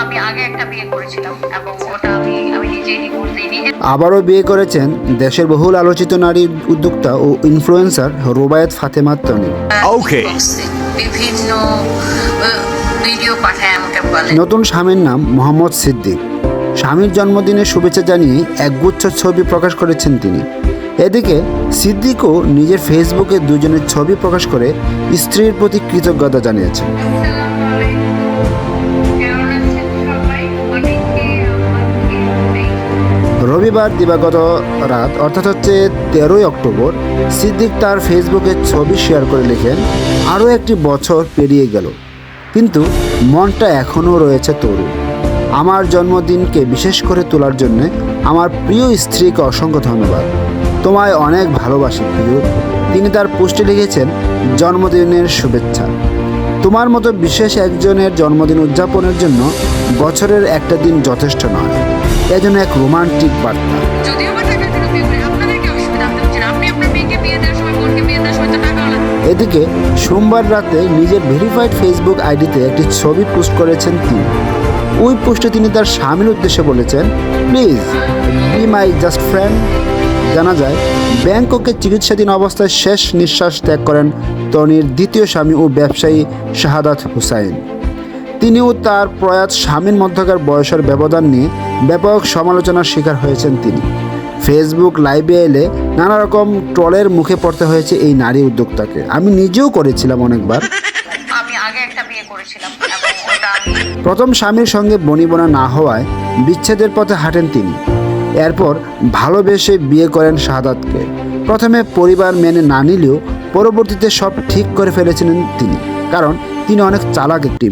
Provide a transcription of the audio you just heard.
আমি আগে একটা বিয়ে করেছিলাম এবং ওটা আমি আমি নিজেই আবারও বিয়ে করেছেন দেশের বহুল আলোচিত নারী উদ্যোক্তা ও ইনফ্লুয়েন্সার রোবায়েত ফাতেমা তনি। Okay. বিভিন্ন ভিডিও পাঠায় আমাকে বলে। নতুন স্বামীর নাম মোহাম্মদ সিদ্দিক। স্বামীর জন্মদিনে শুভেচ্ছা জানিয়ে একগুচ্ছ ছবি প্রকাশ করেছেন তিনি। এদিকে সিদ্দিকও নিজের ফেসবুকে দুজনের ছবি প্রকাশ করে স্ত্রীর প্রতি কৃতজ্ঞতা জানিয়েছেন রবিবার দিবাগত রাত, অর্থাৎ হচ্ছে তেরোই অক্টোবর, সিদ্দিক তার ফেসবুকে ছবি শেয়ার করে লেখেন, আরও একটি বছর পেরিয়ে গেল, কিন্তু মনটা এখনও রয়েছে তরুণ। আমার জন্মদিনকে বিশেষ করে তোলার জন্যে আমার প্রিয় স্ত্রীকে অসংখ্য ধন্যবাদ। তোমায় অনেক ভালোবাসি প্রিয়। তিনি তার পোস্টে লিখেছেন জন্মদিনের শুভেচ্ছা। তোমার মতো বিশেষ একজনের জন্মদিন উদযাপনের জন্য বছরের একটা দিন যথেষ্ট নয়। এজন্য এক রোমান্টিক বার্তা। এদিকে সোমবার রাতে নিজের ভেরিফাইড ফেসবুক আইডিতে একটি ছবি পোস্ট করেছেন তিনি। ওই পোস্টে তিনি তার স্বামীর উদ্দেশ্যে বলেছেন please be my just friend জানা যায় ব্যাংককে চিকিৎসাধীন অবস্থায় শেষ নিঃশ্বাস ত্যাগ করেন তনির দ্বিতীয় স্বামী ও ব্যবসায়ী শাহাদাত হুসাইন। তিনিও তার প্রয়াত স্বামীর মধ্যকার বয়সের ব্যবধান নিয়ে ব্যাপক সমালোচনার শিকার হয়েছেন তিনি। ফেসবুক লাইভে এলে নানা রকম ট্রলের মুখে পড়তে হয়েছে এই নারী উদ্যোক্তাকে। আমি নিজেও করেছিলাম অনেকবার। প্রথম স্বামীর সঙ্গে বনিবনা না হওয়ায় বিচ্ছেদের পথে হাঁটেন তিনি। এরপর ভালোবেসে বিয়ে করেন শাহাদাতকে। প্রথমে পরিবার মেনে না নিলেও পরবর্তীতে সব ঠিক করে ফেলেছিলেন তিনি। কারণ তিনি অনেক চালাক একটি